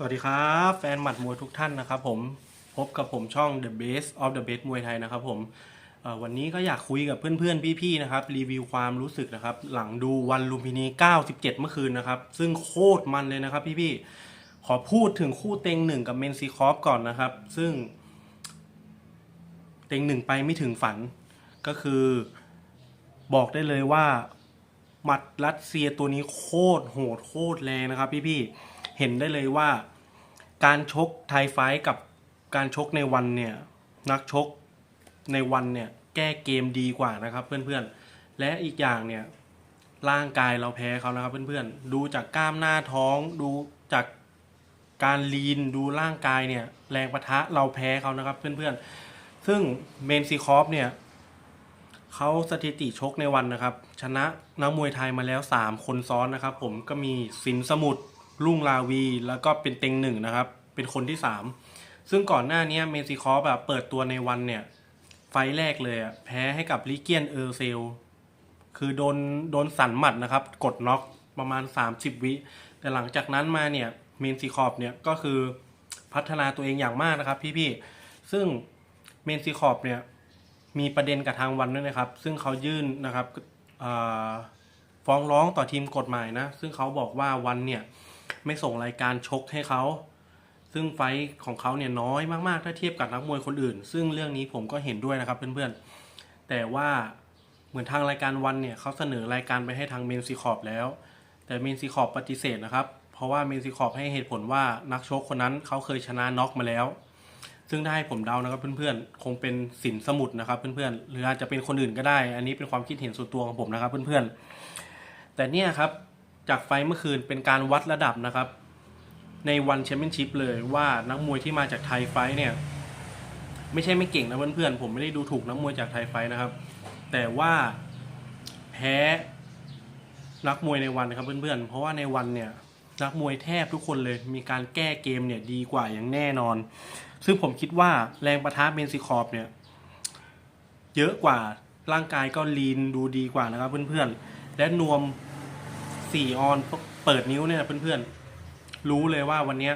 สวัสดีครับ แฟนหมัดมวยทุกท่านนะครับผมพบกับผมช่อง The Best of the Best มวยไทยนะครับผมวันนี้ก็อยากคุยกับเพื่อนๆ พี่ๆนะครับ รีวิวความรู้สึกนะครับ หลังดูวันลุมพินี 97 เมื่อคืนนะครับ ซึ่งโคตรมันเลยนะครับพี่ๆขอพูดถึงคู่เต็งหนึ่งกับเมนซีคอฟก่อนนะครับ ซึ่ง เต็งหนึ่งไปไม่ถึงฝันก็คือ บอกได้เลยว่าหมัดรัสเซียตัวนี้โคตรโหดโคตรแรงนะครับพี่ๆ เห็นได้เลยว่า การชกไทยไฟกับการชกในวันเนี่ยนักชกในวันเนี่ยแก้เกมดีกว่านะครับเพื่อนๆ และอีกอย่างเนี่ยร่างกายเราแพ้เขานะครับเพื่อนๆ ดูจากกล้ามหน้าท้อง ดูจากการลีนดูร่างกายเนี่ยแรงประทะเราแพ้เขานะครับเพื่อนๆ ซึ่งเมนซีคอฟเนี่ยเขาสถิติชกในวันนะครับ ชนะนักมวยไทยมาแล้ว 3 คนซ้อนนะครับ ผมก็มีสินสมุทร รุ่งลาวี แล้วก็เป็นเต็งหนึ่งนะครับ เป็นคนที่ 3 ซึ่งก่อนหน้านี้เมซิคอฟแบบเปิดตัวในวันเนี่ย ไฟแรกเลยอะแพ้ให้กับลิเกียนเออร์เซล คือโดนโดนสันหมัดนะครับ กดน็อกประมาณ 30 วิ แต่หลังจากนั้นมาเนี่ยเมนซีคอฟเนี่ยก็คือพัฒนาตัวเองอย่างมากนะครับพี่ๆ ซึ่งเมนซีคอฟเนี่ยมีประเด็นกับทางวันด้วยนะครับ ซึ่งเขายื่นนะครับฟ้องร้องต่อทีมกฎหมายนะ ซึ่งเขาบอกว่าวันเนี่ย ไม่ส่งรายการชกให้เขา ซึ่งไฟของเขาเนี่ยน้อยมากๆ ถ้าเทียบกับนักมวยคนอื่น ซึ่งเรื่องนี้ผมก็เห็นด้วยนะครับเพื่อนๆ แต่ว่าเหมือนทางรายการวันเนี่ยเขาเสนอรายการไปให้ทางเมนซีคอปแล้ว แต่เมนซีคอปปฏิเสธนะครับ เพราะว่าเมนซีคอปให้เหตุผลว่านักชกคนนั้นเขาเคยชนะน็อกมาแล้ว ซึ่งถ้าให้ผมเดานะครับเพื่อนๆ คงเป็นสินสมุดนะครับเพื่อนๆ หรืออาจจะเป็นคนอื่นก็ได้ อันนี้เป็นความคิดเห็นส่วนตัวของผมนะครับเพื่อนๆ แต่เนี่ยครับ จากไฟเมื่อคืนเป็นการวัดระดับนะครับ ในวันแชมเปี้ยนชิพเลยว่านักมวยที่มาจากไทยไฟเนี่ย ไม่ใช่ไม่เก่งนะเพื่อนๆผมไม่ได้ดูถูกนักมวยจากไทยไฟนะครับ แต่ว่าแพ้นักมวยในวันครับเพื่อนๆเพราะว่าในวันเนี่ยนักมวยแทบทุกคนเลยมีการแก้เกมเนี่ยดีกว่าอย่างแน่นอน ซึ่งผมคิดว่าแรงประทะเมนซิคอปเนี่ยเยอะกว่าร่างกายก็ลีนดูดีกว่านะครับเพื่อนๆและนวม สี่ออนเปิดนิ้วเนี่ยเพื่อนๆ รู้เลยว่าวันนี้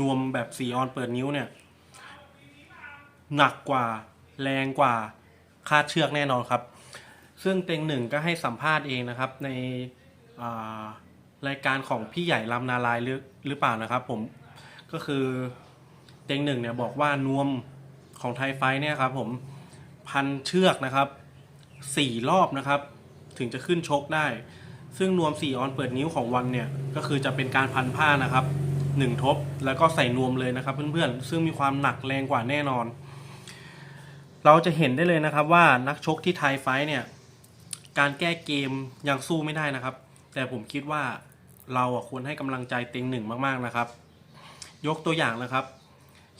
นวมแบบสี่ออนเปิดนิ้วเนี่ย หนักกว่าแรงกว่าคาดเชือกแน่นอนครับ ซึ่งเต็งหนึ่งก็ให้สัมภาษณ์เองนะครับ ในรายการของพี่ใหญ่ลำนารายหรือหรือเปล่านะครับ ผมก็คือเต็งหนึ่งเนี่ยบอกว่านวมของไทยไฟท์เนี่ยครับ ผมพันเชือกนะครับสี่รอบนะครับ ถึงจะขึ้นชกได้ ซึ่งนวมสี่ออนเปิดนิ้วของวันเนี่ยก็คือจะเป็นการพันผ้านะครับหนึ่งทบแล้วก็ใส่นวมเลยนะครับเพื่อนๆซึ่งมีความหนักแรงกว่าแน่นอน เราจะเห็นได้เลยนะครับว่านักชกที่ไทยไฟท์เนี่ยการแก้เกมยังสู้ไม่ได้นะครับ แต่ผมคิดว่าเราควรให้กำลังใจเต็งหนึ่งมากๆนะครับ ยกตัวอย่างนะครับ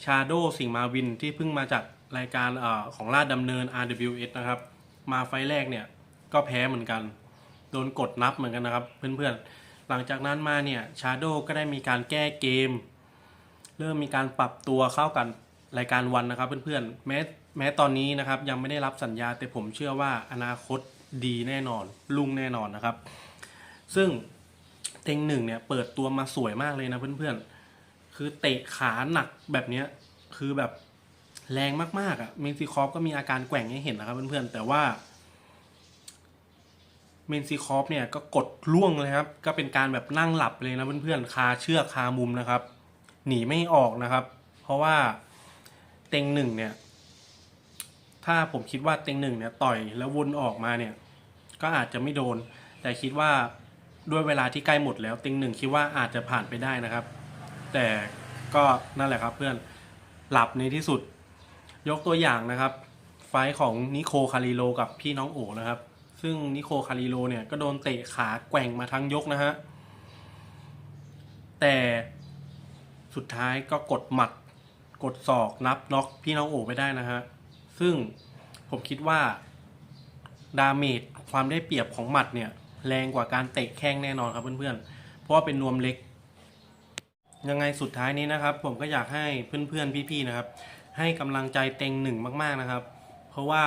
ชาโดสิงห์มาวินที่เพิ่งมาจากรายการอของลาดดำเนิน RWS นะครับ มาไฟแรกเนี่ยก็แพ้เหมือนกัน โดนกดนับเหมือนกันนะครับ เพื่อนๆ หลังจากนั้นมาเนี่ยชาโดก็ได้มีการแก้เกม เริ่มมีการปรับตัวเข้ากันรายการวันนะครับ เพื่อนๆแม้แม้ตอนนี้นะครับยังไม่ได้รับสัญญาแต่ผมเชื่อว่าอนาคตดีแน่นอนลุ่งแน่นอนนะครับ ซึ่งเต็งหนึ่งเนี่ยเปิดตัวมาสวยมากเลยนะเพื่อนๆ คือเตะขาหนักแบบนี้คือแบบแรงมากๆอะ่ะเมนซิคอฟก็มีอาการแกว่งให้เห็นนะครับเพื่อนๆ แต่ว่า เมนซิคอฟเนี่ยก็กดล่วงเลยครับ ก็เป็นการแบบนั่งหลับเลยนะเพื่อนๆ คาเชือกคามุมนะครับ หนีไม่ออกนะครับ เพราะว่าเต็งหนึ่งเนี่ย ถ้าผมคิดว่าเต็งหนึ่งเนี่ยต่อยแล้ววนออกมาเนี่ย ก็อาจจะไม่โดน แต่คิดว่าด้วยเวลาที่ใกล้หมดแล้ว เต็งหนึ่งคิดว่าอาจจะผ่านไปได้นะครับ แต่ก็นั่นแหละครับเพื่อนหลับในที่สุด ยกตัวอย่างนะครับ ไฟของนิโคคาริโลกับพี่น้องโอนะครับ ซึ่งนิโคคาริโลเนี่ยก็โดนเตะขาแกว่งมาทั้งยกนะฮะ แต่สุดท้ายก็กดหมัด กดศอกนับน็อกพี่น้องโอไปได้นะฮะ ซึ่งผมคิดว่า ดาเมจความได้เปรียบของหมัดเนี่ย แรงกว่าการเตะแข้งแน่นอนครับเพื่อนๆ เพราะว่าเป็นนวมเล็ก ยังไงสุดท้ายนี้นะครับ ผมก็อยากให้เพื่อนๆพี่ๆนะครับ ให้กำลังใจเต็งหนึ่งมาก ๆนะครับ เพราะว่า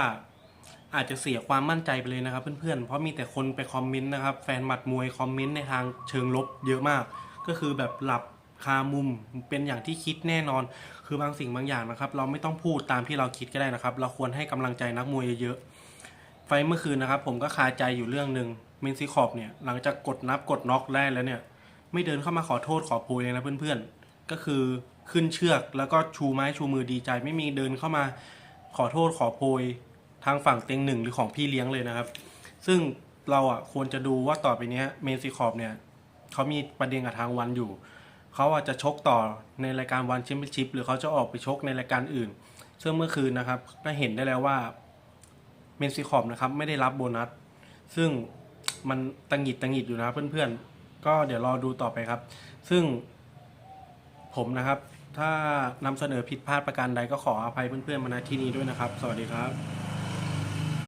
อาจจะเสียความมั่นใจไปเลยนะครับ เพื่อนๆ เพราะมีแต่คนไปคอมเมนต์นะครับ แฟนหมัดมวยคอมเมนต์ในทางเชิงลบเยอะมาก ก็คือแบบหลับคามุมเป็นอย่างที่คิดแน่นอน คือบางสิ่งบางอย่างนะครับ เราไม่ต้องพูดตามที่เราคิดก็ได้นะครับ เราควรให้กำลังใจนักมวยเยอะๆ ไฟเมื่อคืนนะครับ ผมก็คาใจอยู่เรื่องหนึ่งเมนซิคอบเนี่ยหลังจากกดนับกดน็อกได้แล้วเนี่ย ไม่เดินเข้ามาขอโทษขอโพยเลยนะเพื่อนๆ ก็คือขึ้นเชือกแล้วก็ชูไม้ชูมือดีใจ ไม่มีเดินเข้ามาขอโทษขอโพยางฝั่งเต็งหนึ่งหรือของพี่เลี้ยงเลยนะครับ ซึ่งเราอะควรจะดูว่าต่อไปนี้เมนซิคอบเนี่ยเขามีประเด็นกับทางวันอยู่ เขาอาจจะชกต่อในรายการวันแชมเปี้ยนชิพหรือเขาจะออกไปชกในรายการอื่น ซึ่งเมื่อคืนนะครับก็เห็นได้แล้วว่าเมนซิคอบนะครับไม่ได้รับโบนัส ซึ่งมันตังหิดตังหิดอยู่นะเพื่อนๆ ก็เดี๋ยวรอดูต่อไปครับ ซึ่งผมนะครับ ถ้านำเสนอผิดพลาดประการใดก็ขออภัยเพื่อนๆมาณที่นี้ด้วยนะครับ สวัสดีครับ